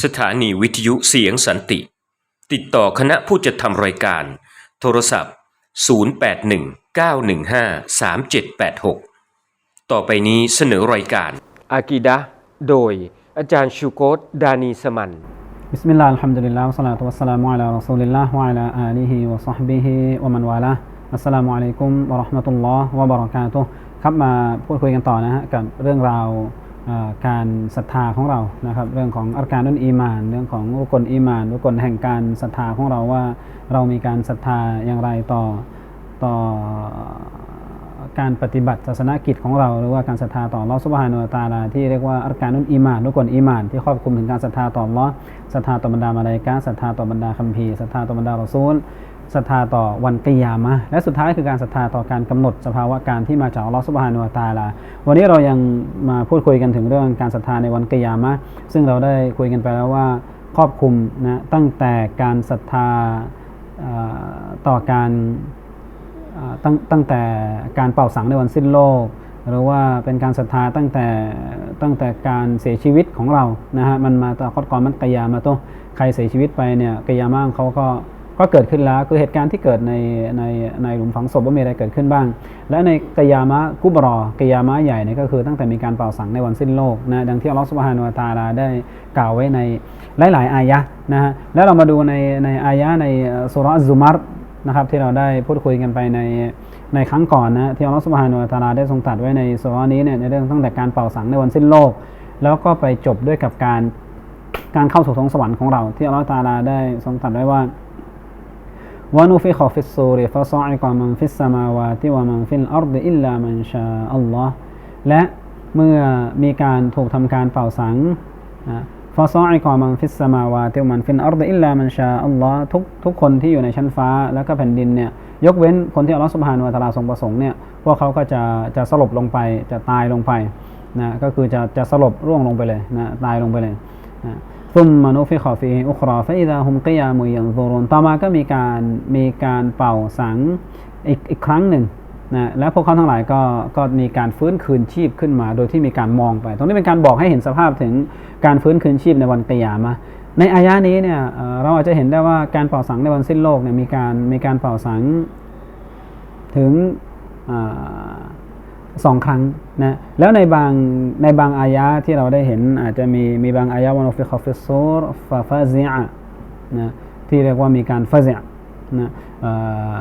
สถานีวิทยุเสียงสันติ ติดต่อคณะผู้จัดทำรายการ โทรศัพท์ 0819153786 ต่อไปนี้เสนอรายการ อากีดะโดยอาจารย์ชูโกตดานีสมัน บิสมิลลาห์อัลฮัมดุลิลลาฮ์วะสลาตุวัสสลามุอะลารอซูลิลลาฮ์วะอะลาอาลีฮิวะซอฮบิฮิวะมันวาลาอัสสลามุอะลัยกุมวะเราะห์มะตุลลอฮ์วะบะเราะกาตุฮ์ครับมาพูดคุยกันต่อนะฮะกับเรื่องราวเอ่อ การศรัทธาของเรานะครับ เรื่องของอัรการนุนอีมาน เรื่องของรุกลอีมานรุกลแห่งการศรัทธาของเราว่าเรามีการศรัทธาอย่างไรต่อต่อการปฏิบัติศาสนกิจของเรา หรือว่าการศรัทธาต่อลอฮ์ซุบฮานุตาลาที่เรียกว่าอัรการนุนอีมานทุกคนอีมาน ที่ครอบคลุมถึงการศรัทธาต่อลอศรัทธาต่อบรรดามาลาอิกะฮ์ศรัทธาต่อบรรดาคัมภีร์ศรัทธาต่อบรรดารอซูล ศรัทธาต่อวันกิยามะและสุดท้ายคือการศรัทธาต่อการกำหนดสภาวะการที่มาจากอัลลอฮ์ซุบฮานุวะตาลา วันนี้เรายังมาพูดคุยกันถึงเรื่องการศรัทธาในวันกิยามะซึ่งเราได้คุยกันไปแล้วว่าครอบคลุมนะตั้งแต่การศรัทธาต่อการตั้งตั้งแต่การเป่าสังในวันสิ้นโลก หรือว่าเป็นการศรัทธาตั้งแต่ตั้งแต่การเสียชีวิตของเรานะฮะมันมาตะคอดกรมันกยามาโตวใครเสียชีวิตไปเนี่ยกยามางเขาก็ ก็เกิดขึ้นแล้วคือเหตุการณ์ที่เกิดในในในหลุมฝังศพว่ามีอะไรเกิดขึ้นบ้าง และในกยามะกุบรอกยามะใหญ่เนี่ยก็คือตั้งแต่มีการเป่าสังในวันสิ้นโลกนะดังที่อัลลอฮฺสุบฮานุตาลาได้กล่าวไว้ในหลาย ๆ อายะนะฮะแล้วเรามาดูในในอายะในสุราะห์ซุมัรนะครับที่เราได้พูดคุยกันไปในในครั้งก่อนนะที่อัลลอฮฺสุบฮานุตาลาได้ทรงตัดไว้ในสุราะห์นี้เนี่ยในเรื่องตั้งแต่การเป่าสังในวันสิ้นโลก แล้วก็ไปจบด้วยกับการการเข้าสู่สวงสวรรค์ของเรา ที่อัลลอฮฺตาลาได้ทรงตรัดไว้ว่า วานุฟิขอฟิสซูริฟะซออิกอมันฟิสสมาวาติวะมันฟิลอัรฎอิลลามันชาอัลลอฮ์และเมื่อมีการถูกทำการเป่าสังฟาซออิกอมันฟิสสมาวาติวมันฟินอัรฎอิลลามันชาอัลลอฮ์ทุกทุกคนที่อยู่ในชั้นฟ้าแล้วก็แผ่นดินเนี่ยยกเว้นคนที่อัลลอฮ์สุบฮานุวะตาลาทรงประสงค์เนี่ยพวกเขาก็จะจะสลบลงไปจะตายลงไปนะก็คือจะจะสลบร่วงลงไปเลยนะตายลงไปเลยนะ ซุมมานุฟิขอฟีอุครอฟอิดาฮุมกิยามุยันซูรุนต่อมาก็มีการมีการเป่าสังอีกอีกครั้งหนึ่งนะและพวกเขาทั้งหลายก็ก็มีการฟื้นคืนชีพขึ้นมา โดยที่มีการมองไป ตรงนี้เป็นการบอกให้เห็นสภาพถึงการฟื้นคืนชีพในวันกิยามะในอายะนี้เนี่ยเอ่อเราอาจจะเห็นได้ว่าการเป่าสังในวันสิ้นโลกเนี่ยมีการมีการเป่าสังถึงอ่า สองครั้งนะแล้วในบางในบางอายะที่เราได้เห็นอาจจะมีมีบางอายะวันฟิคอฟิซูรฟาฟาซิอะนะที่เรียกว่ามีการฟาซิอะนะเอ่อ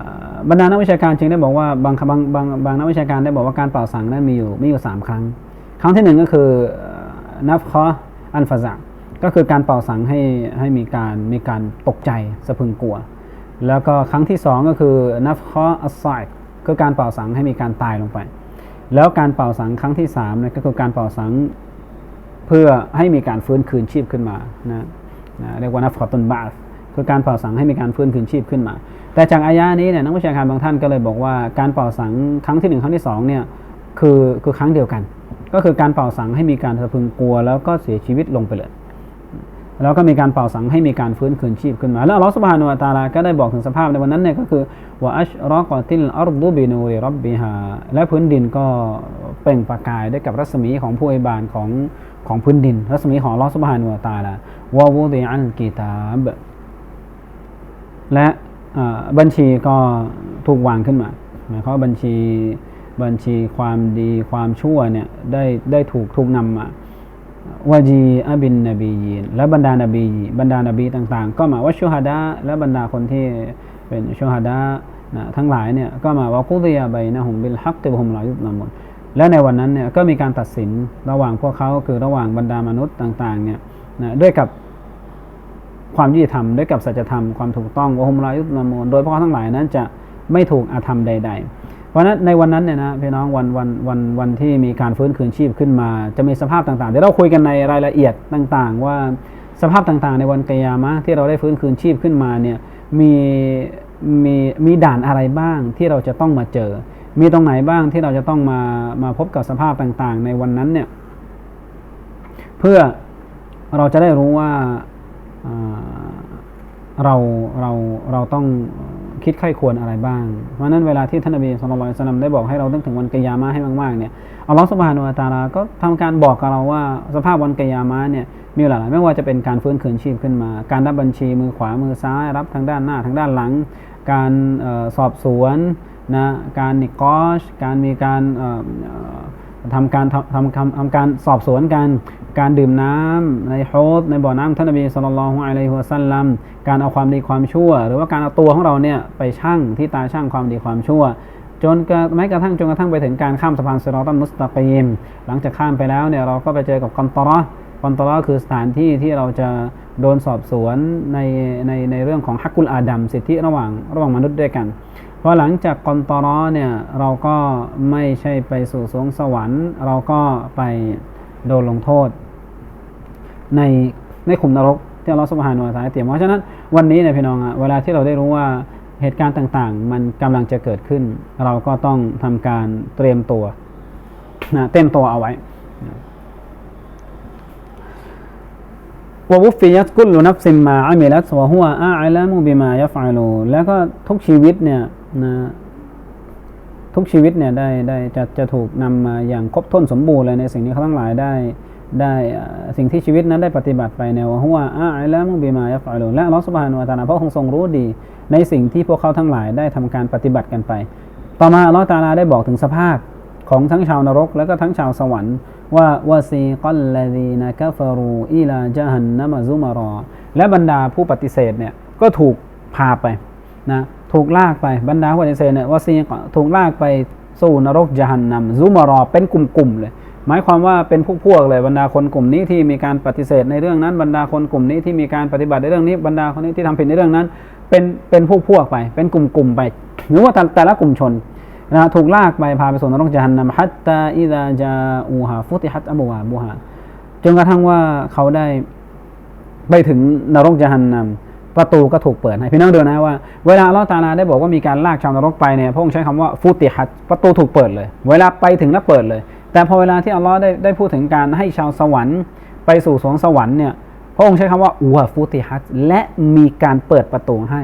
บรรดานักวิชาการจึงได้บอกว่าบางบางบางบางนักวิชาการได้บอกว่าการเป่าสังนั้นมีอยู่มีอยู่สามครั้ง ครั้งที่หนึ่งก็คือนับคออันฟาซะก็คือการเป่าสังให้ให้มีการมีการตกใจสะพึงกลัว แล้วก็ครั้งที่สองก็คือนับคออัสไซด์คือการเป่าสังให้มีการตายลงไป แล้วการเป่าสังครั้งที่สามเนี่ยก็คือการเป่าสังเพื่อให้มีการฟื้นคืนชีพขึ้นมานะนะเรียกว่านับคอตุนบาสคือการเป่าสังให้มีการฟื้นคืนชีพขึ้นมา แต่จากอายะนี้เนี่ยนักวิชาการบางท่านก็เลยบอกว่าการเป่าสังครั้งที่หนึ่งครั้งที่สองเนี่ยคือคือครั้งเดียวกัน ก็คือการเป่าสังให้มีการสะพึงกลัว แล้วก็เสียชีวิตลงไปเลย แล้วก็มีการเป่าสังให้มีการฟื้นคืนชีพขึ้นมา แล้วอัลลอฮฺสุบฮานุวะตาลาก็ได้บอกถึงสภาพในวันนั้นเนี่ยก็คือว่าอัชรอกอติลอัรดุบินูริรับบิฮาและพื้นดินก็เปล่งประกายด้วยกับรัศมีของผู้อิบานของของพื้นดิน รัศมีของอัลลอฮฺสุบฮานุวะตาลาวะวูดิอันกีตาบและบัญชีก็ถูกวางขึ้นมาหมายความว่าบัญชีบัญชีความดีความชั่วเนี่ยได้ได้ถูกถูกนำมา วาจีอาบินนบียีนและบรรดานบีบรรดานบีต่าง ๆ ก็มาว่าชูฮาดาและบรรดาคนที่เป็นชูฮาดานะทั้งหลายเนี่ยก็มาวากุดิยาใบนะฮุมบิลฮักติบุมลายุตนามุนและในวันนั้นเนี่ยก็มีการตัดสินระหว่างพวกเขาคือระหว่างบรรดามนุษย์ต่าง ๆ เนี่ยนะด้วยกับความยุติธรรมด้วยกับสัจธรรมความถูกต้องวะฮุมลายุตละมูลโดยพวกเขาทั้งหลายนั้นจะไม่ถูกอาธรรมใด ๆ เพราะนั้นในวันนั้นเนี่ยนะพี่น้องวันวันวันวันที่มีการฟื้นคืนชีพขึ้นมา จะมีสภาพต่างๆเดี๋ยวเราคุยกันในรายละเอียดต่างๆ ว่าสภาพต่างๆ ในวันกิยามะที่เราได้ฟื้นคืนชีพขึ้นมาเนี่ยมีมีมีด่านอะไรบ้างที่เราจะต้องมาเจอ มีตรงไหนบ้างที่เราจะต้องมามาพบกับสภาพต่างๆ ในวันนั้นเนี่ยเพื่อเราจะได้รู้ว่าเราเราเราต้อง คิดไข้ควรอะไรบ้าง เพราะนั้นเวลาที่ท่านนบีสุลต่านสลัมได้บอกให้เรานึกถึงวันกิยามะให้มากๆเนี่ยอัลลอฮฺสุบฮานุวะตาลาก็ทำการบอกกับเราว่าสภาพวันกิยามะเนี่ยมีหลายๆไม่ว่าจะเป็นการฟื้นคืนชีพขึ้นมา การรับบัญชีมือขวามือซ้าย รับทางด้านหน้าทางด้านหลัง การออสอบสวนนะการนิกอชการมีการทำการทำทำทำทำการสอบสวนกัน การดื่มน้ำในโฮสในบ่อน้ำท่านนบีสุลต่านละฮ์อะลัยฮิวสัลลัมการเอาความดีความชั่ว หรือว่าการเอาตัวของเราเนี่ยไปชั่งที่ตาชั่งความดีความชั่ว จนกระแม้กระทั่งจนกระทั่งไปถึงการข้ามสะพานซิรอตันมุสตะกีมหลังจากข้ามไปแล้วเนี่ยเราก็ไปเจอกับคอนตรอคอนตรอคือสถานที่ที่เราจะโดนสอบสวนในในในเรื่องของฮักกุลอาดัมสิทธิระหว่างระหว่างมนุษย์ด้วยกันพอหลังจากคอนตอรอเนี่ยเราก็ไม่ใช่ไปสู่สวงสวรรค์ เราก็ไป โดนลงโทษ ในในขุมนรกที่อัลลอฮฺสุบฮานุวะตอาลาเตรียมเพราะฉะนั้นวันนี้เนี่ยพี่น้องอะเวลาที่เราได้รู้ว่าเหตุการณ์ต่างๆ มันกำลังจะเกิดขึ้น เราก็ต้องทำการเตรียมตัวนะเต็มตัวเอาไว้ววุฟิยัตกุลนับซิมมาอามิลัตวะฮุวะอาลามุบิมายัฟอลูแล้วก็ทุกชีวิตเนี่ยนะ ทุกชีวิตเนี่ยได้ได้จะจะถูกนำมาอย่างครบถ้วนสมบูรณ์เลยในสิ่งที่เขาทั้งหลายได้ได้สิ่งที่ชีวิตนั้นได้ปฏิบัติไปเนี่ยว่าหัวอาอัลามุบิมายัฟอาลูและลอสุบานุวตาลาพระองค์ทรงรู้ดี ในสิ่งที่พวกเขาทั้งหลายได้ทำการปฏิบัติกันไป ต่อมาลอตาลาได้บอกถึงสภาพของทั้งชาวนรก และก็ทั้งชาวสวรรค์ว่าวาซีกัลลดีนกฟรูอิลาจฮันนัมซุมารอ และบรรดาผู้ปฏิเสธเนี่ยก็ถูกพาไปนะ ถูกลากไปบรรดาผู้ปฏิเสธเนี่ยวาซีถูกลากไปสู่นรกจฮันนัมซุมารอเป็นกลุ่มๆเลย หมายความว่าเป็นพวกพวกเลยบรรดาคนกลุ่มนี้ที่มีการปฏิเสธในเรื่องนั้น บรรดาคนกลุ่มนี้ที่มีการปฏิบัติในเรื่องนี้บรรดาคนนี้ที่ทำผิดในเรื่องนั้น เป็นเป็นพวกพวกไป เป็นกลุ่มกลุ่มไป หรือว่าแต่ละกลุ่มชนนะถูกลากไปพาไปสู่นรกจาฮันนัมฮัตตาอิดาจาอูฮาฟุติฮัตอับวาบูฮาจนกระทั่งว่าเขาได้ไปถึงนรกจาฮันนัม ประตูก็ถูกเปิดให้พี่น้องดูนะว่า เวลาอัลลอฮฺตาลาได้บอกว่ามีการลากชาวนรกไปเนี่ยพระองค์ใช้คำว่าฟุติฮัตประตูถูกเปิดเลย เวลาไปถึงแล้วเปิดเลย แต่พอเวลาที่อัลลอฮ์ได้ได้พูดถึงการให้ชาวสวรรค์ ไปสู่สวงสวรรค์เนี่ยพระองค์ใช้คำว่าอัวฟุติฮัตและมีการเปิดประตูให้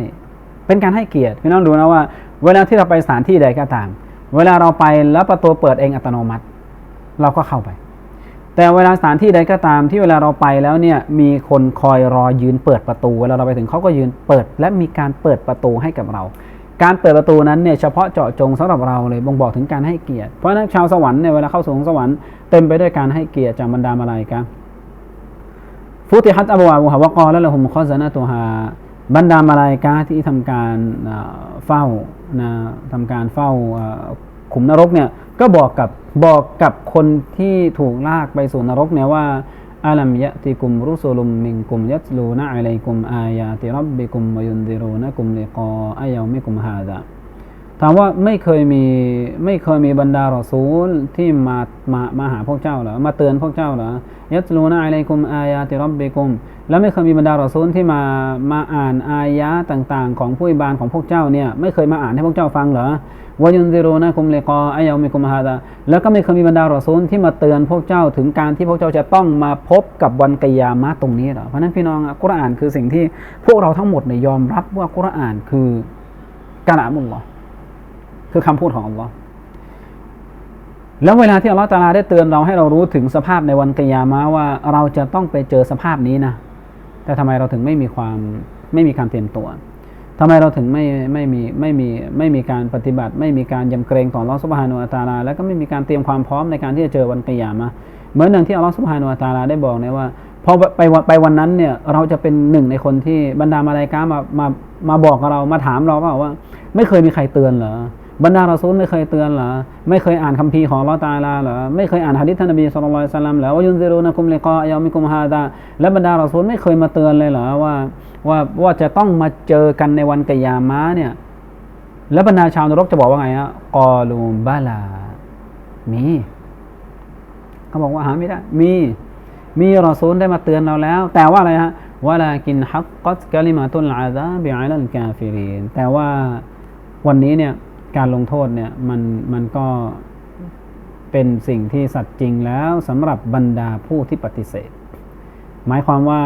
เป็นการให้เกียรติพี่น้องดูนะว่า เวลาที่เราไปสถานที่ใดก็ตาม เวลาเราไปแล้วประตูเปิดเองอัตโนมัติ เราก็เข้าไป แต่เวลาสถานที่ใดก็ตามที่เวลาเราไปแล้วเนี่ยมีคนคอยรอยืนเปิดประตูเวลาเราไปถึงเขาก็ยืนเปิด และมีการเปิดประตูให้กับเรา การเปิดประตูนั้นเนี่ยเฉพาะเจาะจงสำหรับเราเลยบ่งบอกถึงการให้เกียรติเพราะฉะนั้นชาวสวรรค์เนี่ยเวลาเข้าสู่สวรรค์เต็มไปด้วยการให้เกียรติจากบรรดามาลายกาฟุติฮัตอับวาบุฮาวะกอและละหุมคอซานะตุฮาบรรดามาลายกาที่ทำการเฝ้านะทำการเฝ้า ขุมนรกเนี่ยก็บอกกับบอกกับคนที่ถูกลากไปสู่นรกเนี่ยว่าอัลัมยะติกุมรุสุลุมมิงกุมยัตลูนะอะลัยกุมอายาติรับบิกุมวยุนดิรูนะกุมลิกออายามิกุมฮาดา ถามว่าไม่เคยมีไม่เคยมีบรรดารอซูลที่มามามาหาพวกเจ้าเหรอมาเตือนพวกเจ้าเหรอยัตลูนะอะลัยกุมอายาติรับบิกุม แล้วไม่เคยมีบรรดารอซูลที่มามาอ่านอายะต่างๆ ของผู้อิบานของพวกเจ้าเนี่ยไม่เคยมาอ่านให้พวกเจ้าฟังเหรอวายุนซิโรนะกุมเลกออายามิกุมฮาดาแล้วก็ไม่เคยมีบรรดารอซูลที่มาเตือนพวกเจ้าถึงการที่พวกเจ้าจะต้องมาพบกับวันกิยามะตรงนี้เหรอเพราะนั้นพี่น้องอะกุรอานคือสิ่งที่พวกเราทั้งหมดเนี่ยยอมรับว่ากุรอานคือการอ่ามุลลอฮ์ คือคำพูดของอัลลอฮ์แล้วเวลาที่อัลลอฮ์ตาลาได้เตือนเราให้เรารู้ถึงสภาพในวันกิยามะว่าเราจะต้องไปเจอสภาพนี้นะ แต่ทำไมเราถึงไม่มีความไม่มีการเตรียมตัวทำไมเราถึงไม่ไม่มีไม่มีไม่มีการปฏิบัติ ไม่มีการยำเกรงต่ออัลลอฮ์สุบฮานุอัตาลา แล้วก็ไม่มีการเตรียมความพร้อมในการที่จะเจอวันกิยามะเหมือนอย่งที่อัลลอฮ์สุบฮานุอัตาลาได้บอกนี่ยว่าพอไปวันไปวันนั้นเนี่ยเราจะเป็นหนึ่งในคนที่บรรดามาลายกามามามาบอกกับเรามาถามเราว่าว่า ไม่เคยมีใครเตือนเหรอ บรรดารอซูลไม่เคยเตือนเหรอ ไม่เคยอ่านคัมภีร์ของลอตาลาเหรอ ไม่เคยอ่านฮะดิษท่านนบีสุลต่านสัลลัมเหรอว่ายุนซิรูนะกุมเลกออยามิกุมฮาดาและบรรดารอซูลไม่เคยมาเตือนเลยเหรอว่าว่าว่าจะต้องมาเจอกันในวันกิยามะเนี่ย แล้วบรรดาชาวนรกจะบอกว่าไงฮะกอลูบาลา มีเขาบอกว่าหาไม่ได้ มี มีรอซูลได้มาเตือนเราแล้ว แต่ว่าอะไรฮะวะลากินฮักกัตกะลิมาตุลอาซาบิอัลลกาฟิรีนแต่ว่าวันนี้เนี่ย การลงโทษเนี่ยมันมันก็เป็นสิ่งที่สัตย์จริงแล้วสำหรับบรรดาผู้ที่ปฏิเสธ หมายความว่า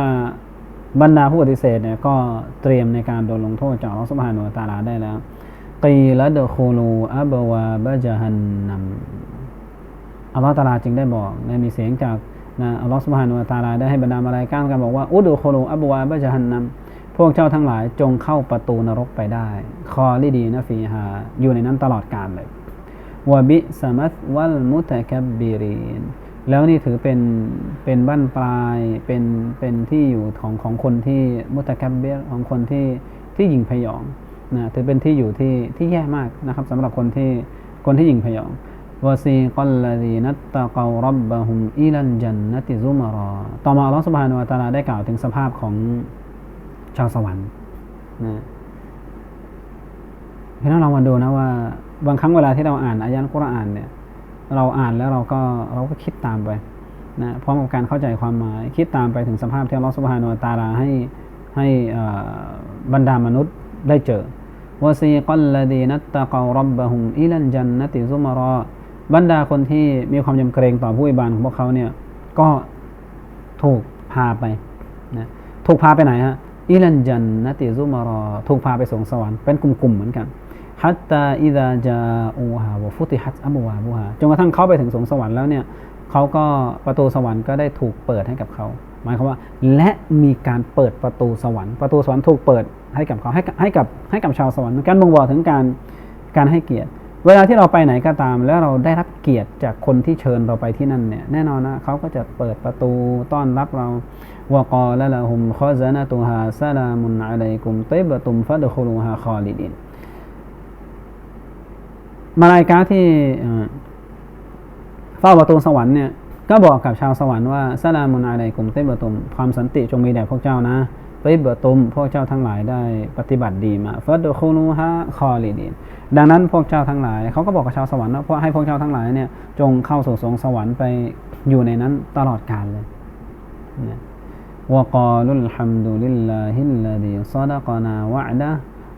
บรรดาผู้ปฏิเสธเนี่ยก็เตรียมในการโดนลงโทษจากอัลลอฮฺซุบฮานุตาลาได้แล้วกีละเดคูลูอับวาบะจฮันนัมอัลลอฮฺตาลาจึงได้บอกในมีเสียงจากนะอัลลอฮฺสุบฮานุตาลาได้ให้บรรดามาลายก้ากันบอกว่าอุดุโคลูอับวาบะจฮันนัม พวกเจ้าทั้งหลายจงเข้าประตูนรกไปได้ คอลิดีนะฟีฮาอยู่ในนั้นตลอดกาลเลยวบิสมัตวัลมุตะคับบิรีนแล้วนี่ถือเป็นเป็นบั้นปลายเป็นเป็นที่อยู่ของของคนที่มุตะคับเบียของคนที่ที่หยิงพยองนะถือเป็นที่อยู่ที่ที่แย่มากนะครับสำหรับคนที่คนที่หยิงพยองวาซีกัลลดีนัตตะการับบะฮุมอิลันจันนติซุมารอต่อมาอัลลอฮฺสุบฮานุวะตาลาได้กล่าวถึงสภาพของ ชาวสวรรค์นะพี่น้องลองมาดูนะว่า บางครั้งเวลาที่เราอ่านอายะห์กุรอานเนี่ย เราอ่านแล้วเราก็เราก็คิดตามไปนะพร้อมกับการเข้าใจความหมาย คิดตามไปถึงสภาพที่อัลลอฮฺสุบฮานุวะตะอาลาให้ให้อ่าบรรดามนุษย์ได้เจอวาซีกัลลดีนัตตะการับบะฮุมอิลันจันนติซุมารอบรรดาคนที่มีความยำเกรงต่อผู้อิบานของพวกเขาเนี่ย ก็ถูกพาไปนะถูกพาไปไหนฮะ อิลันจันนติซุมารอถูกพาไปสงสวรรค์เป็นกลุ่มๆเหมือนกันฮัตตาอิดาจาอูฮาวฟุติฮัตอับวาบูฮาจนกระทั่งเขาไปถึงสงสวรรค์แล้วเนี่ยเขาก็ประตูสวรรค์ก็ได้ถูกเปิดให้กับเขาหมายความว่า และมีการเปิดประตูสวรรค์ประตูสวรรค์ถูกเปิดให้กับเขาให้ให้กับให้กับชาวสวรรค์การบ่งบอกถึงการการให้เกียรติ เวลาที่เราไปไหนก็ตาม แล้วเราได้รับเกียรติจากคนที่เชิญเราไปที่นั่นเนี่ยแน่นอนนะเขาก็จะเปิดประตูต้อนรับเรา วกอละละหุมขอซานะตุฮาซาลามุนอะลัยกุมเตบะตุมาคอลิดินมาลายกาที่เฝ้าประตูสวรรค์เนี่ยก็บอกกับชาวสวรรค์ว่าสลามุนอะลัยกุมเตบตุมความสันติจงมีแด่พวกเจ้านะเตบตุมพวกเจ้าทั้งหลายได้ปฏิบัติดีมาฟัดคูนูฮะคอลิดีนดังนั้นพวกเจ้าทั้งหลายเขาก็บอกกับชาวสวรรค์ว่าพวกให้พวกเจ้าทั้งหลายเนี่ยจงเข้าสู่สวงสวรรค์ไปอยู่ในนั้นตลอดกาลเลยเนี่ย วกาลุลฮัมดุลิลลาฮิลลดีซาดะกนา وعده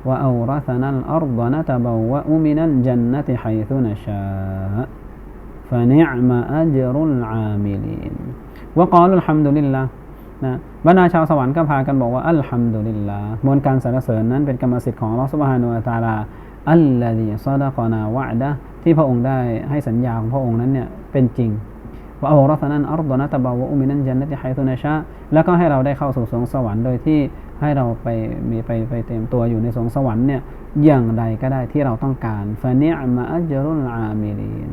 وأورثنا الأرض نتبوأ من الجنة حيث نشاء فنعم أجر العاملين وقالوا الحمد لله นะบรรดาชาวสวรรค์ก็พากันบอกว่าอัลฮัมดุลิลลาห์มวลการสรรเสริญนั้นเป็นกรรมสิทธิ์ของอัลลอฮฺซุบฮานุวะตาลาอัลลอฮีซาดะกอนาวะดะที่พระองค์ได้ให้สัญญาของพระองค์นั้นเนี่ยเป็นจริง ว่าอัลลอฮฺนั้นอัลลอนะตะบาวอุมินันจันนติไฮตุนชาแล้วก็ให้เราได้เข้าสู่สวงสวรรค์โดยที่ให้เราไปมีไปไปเต็มตัวอยู่ในสวงสวรรค์เนี่ยอย่างใดก็ได้ที่เราต้องการฟาเนียมาอัจรุลอามิลีน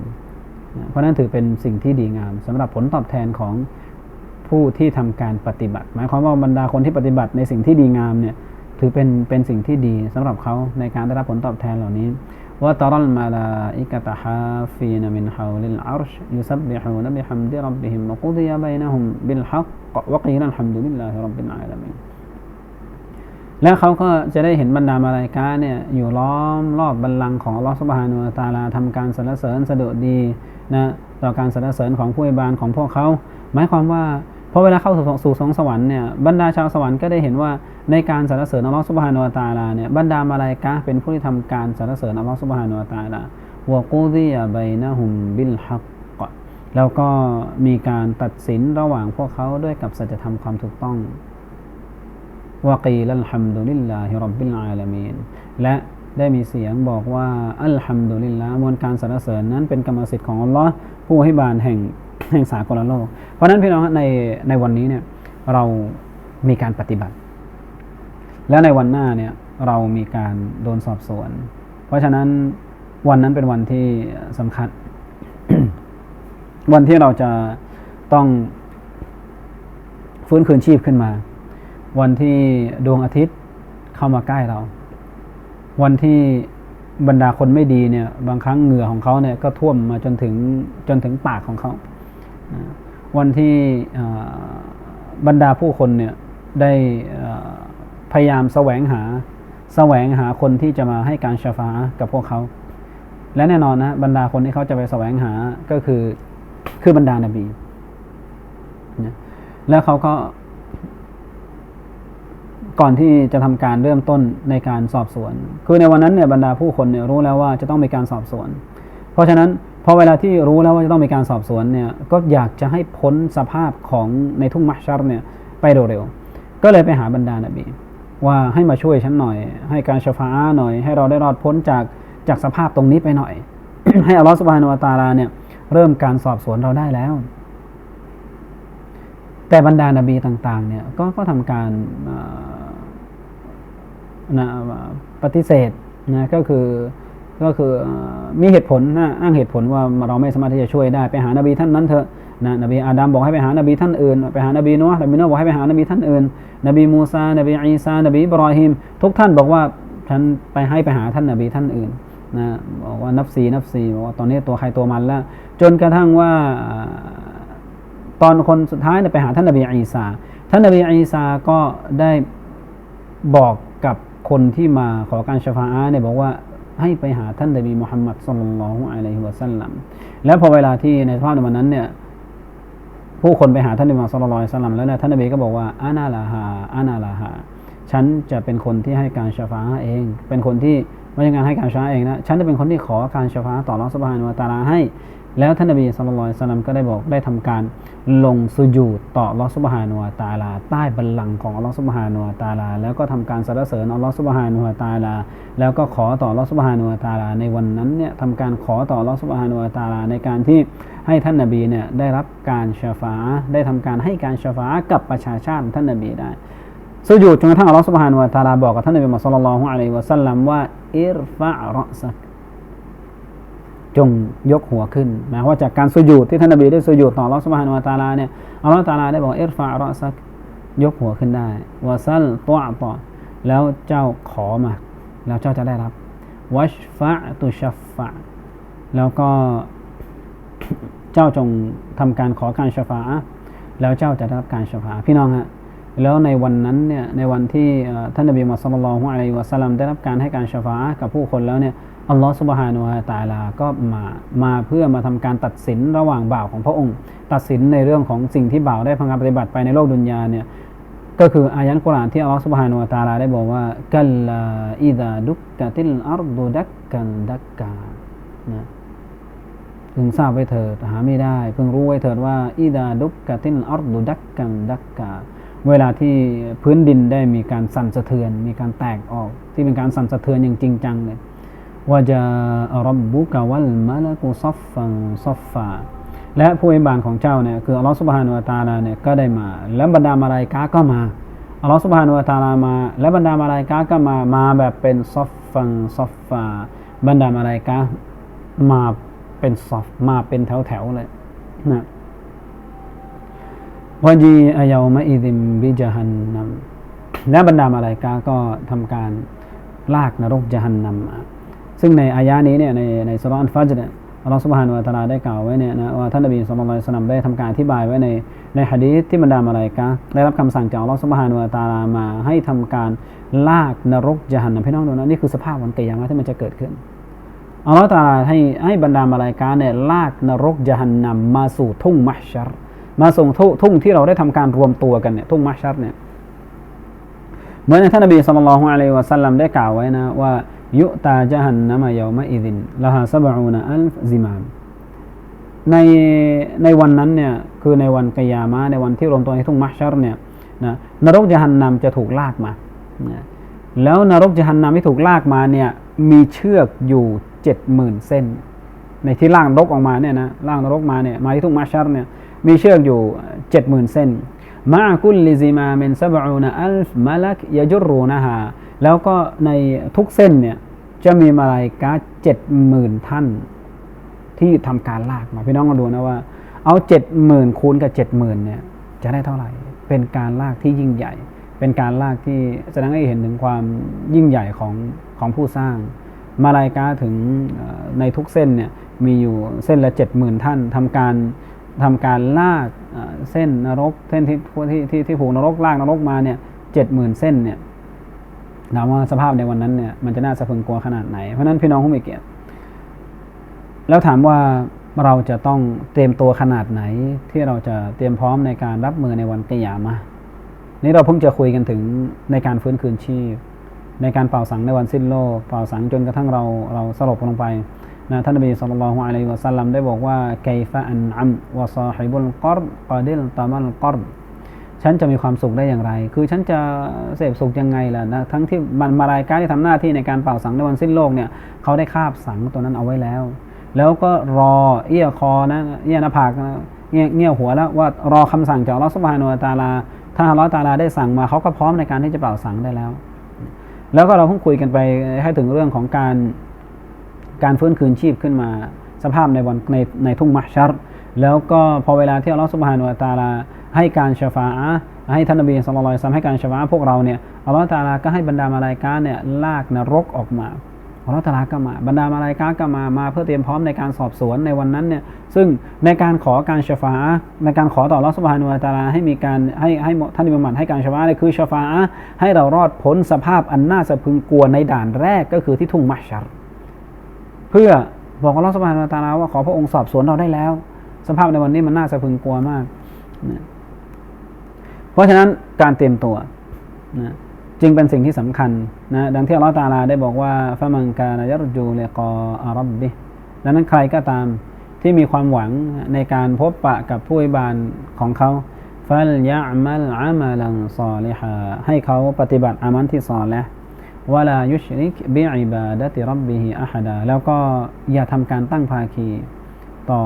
เพราะนั้นถือเป็นสิ่งที่ดีงามสำหรับผลตอบแทนของผู้ที่ทำการปฏิบัติ หมายความว่าบรรดาคนที่ปฏิบัติในสิ่งที่ดีงามเนี่ยถือเป็นเป็นสิ่งที่ดีสำหรับเขาในการได้รับผลตอบแทนเหล่านี้ ว่าตรัลมาลาอิกะตะฮาฟีนมินฮาวลิลอัรชยุซับบิฮูนบิฮัมดิรับบิฮิมวะกุดิยะบัยนะฮุมบิลฮักวกีลันฮัมดุลิลลาฮิรับบิลอาลามีนและเขาก็จะได้เห็นบรรดามาลายกาเนี่ยอยู่ล้อมรอบบัลลังก์ของอัลลอฮฺสุบฮานุตาลาทำการสรรเสริญสะดุดีนะต่อการสรรเสริญของผู้อิบานของพวกเขา หมายความว่า พอเวลาเข้าสู่สู่สงสวรรค์เนี่ยบรรดาชาวสวรรค์ก็ได้เห็นว่าในการสรรเสริญอัลลอฮฺสุบฮานุอตาลาเนี่ยบรรดามาลายกาเป็นผู้ที่ทำการสรรเสริญอัลลอฮฺสุบฮานุอตาลาวะกูดียะบัยนะฮุมบิลฮักแล้วก็มีการตัดสินระหว่างพวกเขาด้วยกับสัจธรรมความถูกต้องวะกีลัลฮัมดุลิลลาฮิรับบิลอาลามีนและได้มีเสียงบอกว่าอัลฮัมดุลิลลาห์มวลการสรรเสริญนั้นเป็นกรรมสิทธิ์ของอัลลอฮ์ผู้ให้บานแห่ง แห่งสากลโลก เพราะนั้นพี่น้องในในวันนี้เนี่ยเรามีการปฏิบัติ และในวันหน้าเนี่ยเรามีการโดนสอบสวน เพราะฉะนั้นวันนั้นเป็นวันที่สำคัญ วันที่เราจะต้องฟื้นคืนชีพขึ้นมา วันที่ดวงอาทิตย์เข้ามาใกล้เรา วันที่บรรดาคนไม่ดีเนี่ย บางครั้งเหงื่อของเขาเนี่ยก็ท่วมมาจนถึงจนถึงปากของเขา วันที่บรรดาผู้คนเนี่ยได้พยายามแสวงหาแสวงหาคนที่จะมาให้การชฟ้ากับพวกเขา และแน่นอนนะบรรดาคนที่เขาจะไปแสวงหาก็คือคือบรรดานาบีนะแล้วเขาก็ก่อนที่จะทำการเริ่มต้นในการสอบสวน คือในวันนั้นเนี่ยบรรดาผู้คนเนี่ยรู้แล้วว่าจะต้องมีการสอบสวน เพราะฉะนั้น พอเวลาที่รู้แล้วว่าจะต้องมีการสอบสวนเนี่ยก็อยากจะให้พ้นสภาพของในทุ่งมัชชัรเนี่ยไปเร็วๆก็เลยไปหาบรรดานาบี ว่าให้มาช่วยฉันหน่อย ให้การชฟาหน่อย ให้เราได้รอดพ้นจากจากสภาพตรงนี้ไปหน่อย ให้อัลลอฮฺสุบฮานุวาตาลาเนี่ยเริ่มการสอบสวนเราได้แล้ว แต่บรรดานาบีต่างๆเนี่ยก็ก็ทำการนะปฏิเสธนะก็คือ ก็คือมีเหตุผลนะอ้างเหตุผลว่าเราไม่สามารถที่จะช่วยได้ไปหานบีท่านนั้นเถอะนะนบีอาดัมบอกให้ไปหานบีท่านอื่น ไปหานบีนัวนบีนัวบอกให้ไปหานบีท่านอื่น นบีมูซานบีอีสานบีบรอฮิมทุกท่านบอกว่าฉันไปให้ไปหาท่านนบีท่านอื่นนะบอกว่านับซีนับซีบอกว่าตอนนี้ตัวใครตัวมันแล้วจนกระทั่งว่าตอนคนสุดท้ายไปหาท่านนบีอีสาท่านนบีอีสาก็ได้บอกกับคนที่มาขอการชฟาอะห์เนี่ยบอกว่า ให้ไปหาท่านนบีมุฮัมมัดสุลลัลลอฮุอะลัยฮิวะสัลลัมแล้วพอเวลาที่ในภาพในวันนั้นเนี่ยผู้คนไปหาท่านนบีมุฮัมมัดสุลลัลลอฮุอะลัยฮิวะสัลลัมแล้วเนี่ยท่านนบีก็บอกว่าอานาลาฮาอานาลาฮาฉันจะเป็นคนที่ให้การชฟาเอง เป็นคนที่ไม่ใช่การให้การชฟาเองนะฉันจะเป็นคนที่ขอการชฟาต่ออัลลอฮฺซุบฮานะฮูวะตาลาให้ แล้วท่านนบีสุลต่านสัลลัมก็ได้บอกได้ทำการลงสุญูดต่ออัลลอฮฺซุบฮานะฮูวะตาลา ใต้บัลลังก์ของอัลลอฮฺซุบฮานะฮูวะตาลา แล้วก็ทำการสรรเสริญอัลลอฮฺซุบฮานะฮูวะตาลา แล้วก็ขอต่ออัลลอฮฺซุบฮานะฮูวะตาลา ในวันนั้นเนี่ยทำการขอต่ออัลลอฮฺซุบฮานะฮูวะตาลา ในการที่ให้ท่านนบีเนี่ยได้รับการชฟาอะได้ทำการให้การชฟาอะกับประชาชาติท่านนบีได้สุญูดจนกระทั่งอัลลอฮฺซุบฮานะฮูวะตาลาบอกกับท่านนบีมุฮัมมัดศ็อลลัลลอฮุอะลัยวะซัลลัมว่าอิรฟะรอซัก จงยกหัวขึ้นหมายว่าจากการสุญูดที่ท่านนบีได้สุญูดต่ออัลลอฮฺซุบฮานะฮูวะตาลาเนี่ยอัลลอฮฺตาลาได้บอกเอรฟะรอซักยกหัวขึ้นได้วะซัลตอตอแล้วเจ้าขอมา แล้วเจ้าจะได้รับวัชฟะตุชัฟฟะแล้วก็เจ้าจงทำการขอการชฟาอะแล้วเจ้าจะได้รับการชฟาอะพี่น้องฮะแล้วในวันนั้นเนี่ยในวันที่ท่านนบีมุฮัมมัดศ็อลลัลลอฮุอะลัยวะซัลลัมได้รับการให้การชฟาอะกับผู้คนแล้วเนี่ย อัลลอฮฺสุบฮานุฮะตาลาก็มามาเพื่อมาทำการตัดสินระหว่างบ่าวของพระองค์ ตัดสินในเรื่องของสิ่งที่บ่าวได้พังการปฏิบัติไปในโลกดุนยาเนี่ยก็คืออายันกุรานที่อัลลอฮฺสุบฮานุฮะตาลาได้บอกว่ากัลลาอิดาดุกกะติลอัรดุดักกันดักกานะพึงทราบไว้เถิดหาไม่ได้พึงรู้ไว้เถิดว่าอิดาดุกกะติลอัรดุดักกันดักกาเวลาที่พื้นดินได้มีการสั่นสะเทือน มีการแตกออก ที่เป็นการสั่นสะเทือนอย่างจริงจังเลย ว่าจะรับบุกวัลมาลกุซัฟฟังซัฟฟาและผู้อิบานของเจ้าเนี่ยคืออัลลอฮฺสุบฮานุวะตาลาเนี่ยก็ได้มา และบรรดามาลายกาก็มาอัลลอฮฺสุบฮานุวะตาลามา และบรรดามาลายกาก็มามาแบบเป็นซอฟฟังซอฟฟาบรรดามาลายกามาเป็นซอฟมาเป็นแถวๆเลยนะวะจีอายาวมะอิดิมบิจฮันนัมและบรรดามาลายกาก็ทำการลากนรกจฮันนัมมา ซึ่งในอายะนี้เนี่ยในในสุรอันฟัจเนี่ยอัลลอฮฺสุบฮานุวะตาลาได้กล่าวไว้เนี่ยนะว่าท่านนบีสุลต่านสลัมได้ทำการอธิบายไว้ในในฮะดีษที่บรรดามาลายกาได้รับคำสั่งจากอัลลอฮฺสุบฮานุวะตาลามาให้ทำการลากนรกจฮันนัมพี่น้องดูนะนี่คือสภาพวันเกิยามะห์ที่มันจะเกิดขึ้นอัลลอฮฺตาลาให้ให้บรรดามาลายกาเนี่ยลากนรกจฮันนัมาสู่ทุ่งมัชชัรมาส่งทุ่งทุ่งที่เราได้ทำการรวมตัวกันเนี่ยทุ่งมัชชัรเนี่ยเหมือนท่านนบีสุลต่านอะลัยวะสัลลัมได้กล่าวไว้นะว่า ยุตาจฮันนามะยามะอิดินละฮาซบะอูนะอัลฟซิมามในในวันนั้นเนี่ยคือในวันกิยามะในวันที่รวมตัวในทุ่งมัชชัรเนี่ยนะนรกจฮันนามจะถูกลากมานะแล้วนรกจฮันนามที่ถูกลากมาเนี่ยมีเชือกอยู่เจ็ดหมื่นเส้น ในที่ล่างนรกออกมาเนี่ยนะล่างนรกมาเนี่ยมาที่ทุ่งมัชชัรเนี่ยมีเชือกอยู่เจ็ดหมื่นเส้นมากุลลิซิมาเมนซบะอูนะอัลฟมาลักยะจุรูนะฮา แล้วก็ในทุกเส้นเนี่ยจะมีมาลายกาเจ็ดหมื่นท่าน ที่ทำการลากมาพี่น้องก็ดูนะว่า เอาเจ็ดหมื่นคูณกับเจ็ดหมื่นเนี่ยจะได้เท่าไหร่ เป็นการลากที่ยิ่งใหญ่ เป็นการลากที่แสดงให้เห็นถึงความยิ่งใหญ่ของของผู้สร้าง มาลายกาถึงในทุกเส้นเนี่ยมีอยู่เส้นละเจ็ดหมื่นท่านทำการทำการลากเส้นนรกเส้นที่ที่ที่ที่ผูกนรกลากนรกมาเนี่ยเจ็ดหมื่นเส้นเนี่ย ถามว่าสภาพในวันนั้นเนี่ยมันจะน่าสะพรึงกลัวขนาดไหน เพราะนั้นพี่น้องผู้มีเกียรติ แล้วถามว่าเราจะต้องเตรียมตัวขนาดไหน ที่เราจะเตรียมพร้อมในการรับมือในวันกิยามะนี่เราเพิ่งจะคุยกันถึงในการฟื้นคืนชีพ ในการเป่าสังในวันสิ้นโลกเป่าสังจนกระทั่งเราเราสลบลงไปนะท่านนบีสุลต่านละฮ์อะลัยฮิวะสัลลัมได้บอกว่าไกฟะอันอัมวะซาฮิบุลกอรดกอดิลตามัลกอรด ฉันจะมีความสุขได้อย่างไร คือฉันจะเสพสุขยังไงล่ะนะ ทั้งที่มันมารายการที่ทำหน้าที่ในการเป่าสังในวันสิ้นโลกเนี่ย เขาได้คาบสังตัวนั้นเอาไว้แล้ว แล้วก็รอเอี้ยคอนะเอี้ยนาผากนะเงี่ยเงี่ยหัวแล้วว่ารอคำสั่งจากลอสุบานุตาลา ถ้าลอตาลาได้สั่งมาเขาก็พร้อมในการที่จะเป่าสั่งได้แล้ว แล้วก็เราเพิ่งคุยกันไปให้ถึงเรื่องของการการฟื้นคืนชีพขึ้นมา สภาพในวันในในทุ่งมัชชัรแล้วก็พอเวลาที่ลอสุบานุตาลา ให้การชฟาอะให้ท่านนบีสุลต่านให้การชฟาพวกเราเนี่ยอัลลอฮฺตาลาก็ให้บรรดามาลายกาเนี่ยลากนรกออกมาอัลลอฮฺตาลาก็มาบรรดามาลายกาก็มามาเพื่อเตรียมพร้อมในการสอบสวนในวันนั้นเนี่ยซึ่งในการขอการชฟาในการขอต่ออัลลอฮฺสุบฮานุวะตะอาลาให้มีการให้ให้ท่านนบีมุฮัมมัดให้การชฟาเนี่ยคือชฟาอะให้เรารอดพ้นสภาพอันน่าสะพึงกลัวในด่านแรกก็คือที่ทุ่งมัชชัรเพื่อบอกอัลลอฮฺสุบฮานาตะอาลาว่าขอพระองค์สอบสวนเราได้แล้ว สภาพในวันนี้มันน่าสะพึงกลัวมากนะ ราะฉะนั้นการเตรียมตัวนะจึงเป็นสิ่งที่สำคัญนะดังที่อัลลอฮฺตาลาได้บอกว่าฟะมังกานยัรจูเลกออารับบิดังนั้นใครก็ตามที่มีความหวังในการพบปะกับผู้อิบานของเขาฟัลยะมัลอามัลันซอลิฮาให้เขาปฏิบัติอามันที่ซอและวลายุชริกบิอิบาดติรับบิฮิอะฮดาแล้วก็อย่าทำการตั้งภาคีต่อ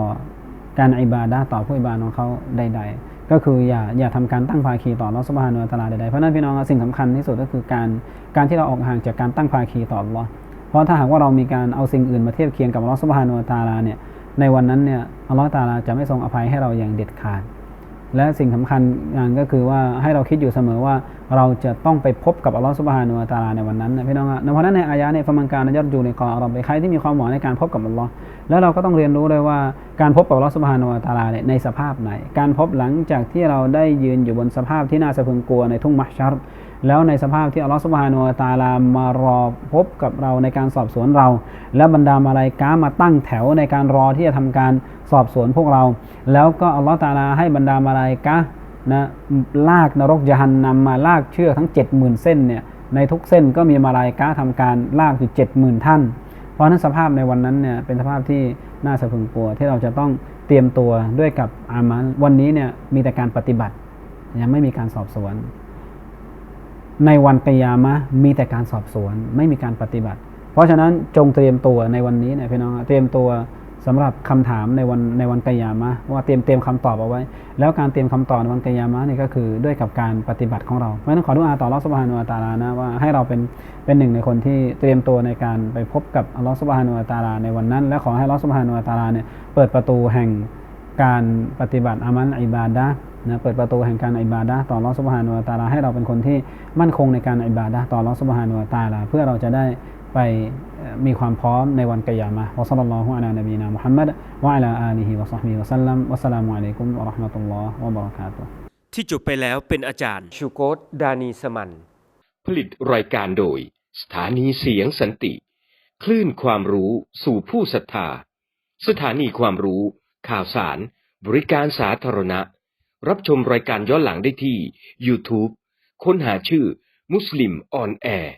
การอิบาดะต่อผู้อิบาดะห์ของเขาใด ๆ ก็คืออย่าอย่าทำการตั้งภาคีต่อลอสบฮานุอัตลาใดๆเพราะนั้นพี่น้องสิ่งสำคัญที่สุดก็คือการการที่เราออกห่างจากการตั้งภาคีต่อลอเพราะถ้าหากว่าเรามีการเอาสิ่งอื่นมาเทียบเคียงกับลอสบฮานุอัตลาเนี่ยในวันนั้นเนี่ยอัลลอฮฺตาลาจะไม่ทรงอภัยให้เราอย่างเด็ดขาด และสิ่งสำคัญงานก็คือว่าให้เราคิดอยู่เสมอว่าเราจะต้องไปพบกับอัลลอฮฺสุบฮานุวะตาลาในวันนั้นนะพี่น้องอะเพราะนั้นในอายะเนี่ยฟะมังการนยัดอยู่ในกอเราไปใครที่มีความหวังในการพบกับอัลลอฮ์ แล้วเราก็ต้องเรียนรู้เลยว่าการพบกับอัลอสุบฮานุวตาลาเนี่ยในสภาพไหน การพบหลังจากที่เราได้ยืนอยู่บนสภาพที่น่าสะพรึงกลัวในทุ่งมัชชัรแล้วในสภาพที่อัลลอฮฺสุบฮานุตาลามารอพบกับเราในการสอบสวนเรา และบรรดามาลายกามาตั้งแถวในการรอที่จะทำการสอบสวนพวกเรา แล้วก็อัลลอฮฺตาลาให้บรรดามาลายกานะลากนรกยหันนำมาลากเชือกทั้ง 70,000 เส้นเนี่ยในทุกเส้นก็มีมาลายกาทำการลากอยู่70,000 ท่าน เพราะนั้นสภาพในวันนั้นเนี่ยเป็นสภาพที่น่าสะพรึงกลัว ที่เราจะต้องเตรียมตัวด้วยกับอามันวันนี้เนี่ยมีแต่การปฏิบัติ ยังไม่มีการสอบสวน ในวันกิยามะมีแต่การสอบสวน ไม่มีการปฏิบัติ เพราะฉะนั้นจงเตรียมตัวในวันนี้เนี่ยพี่น้องเตรียมตัว สำหรับคำถามในวันในวันกยามะว่าเตรียมเตรียมคำตอบเอาไว้ แล้วการเตรียมคำตอบในวันกยามะนี่ก็คือด้วยกับการปฏิบัติของเราเพราะฉะนั้นขอดุอาต่ออัลลอฮฺสุบฮานุวะตาลานะว่าให้เราเป็นเป็นหนึ่งในคนที่เตรียมตัวในการไปพบกับอัลลอฮฺสุบฮานุวะตาลาในวันนั้น และขอให้อัลลอฮฺสุบฮานุวะตาลาเนี่ยเปิดประตูแห่งการปฏิบัติอามันอิบาดะนะเปิดประตูแห่งการอิบาดะต่ออัลลอสุบฮานุวตาลาให้เราเป็นคนที่มั่นคงในการอิบาดะต่ออัลลอสุบฮานุวตาลาเพื่อเราจะได้ไป มีความพร้อมในวันกิยามะห์วะซัลลัลลอฮุอะลานบีนามุฮัมมัดวะอะลาอาลีฮิวะศอฮบิฮิวะซัลลัมวัสสลามุอะลัยกุมวะเราะห์มะตุลลอฮ์วะบะเราะกาตุฮ์ที่จบไปแล้วเป็นอาจารย์ชูโกตดานีสมัน ผลิตรายการโดย สถานีเสียงสันติ คลื่นความรู้สู่ผู้ศรัทธา สถานีความรู้ ข่าวสาร บริการสาธารณะ รับชมรายการย้อนหลังได้ที่ YouTube ค้นหาชื่อมุสลิมออนแอร์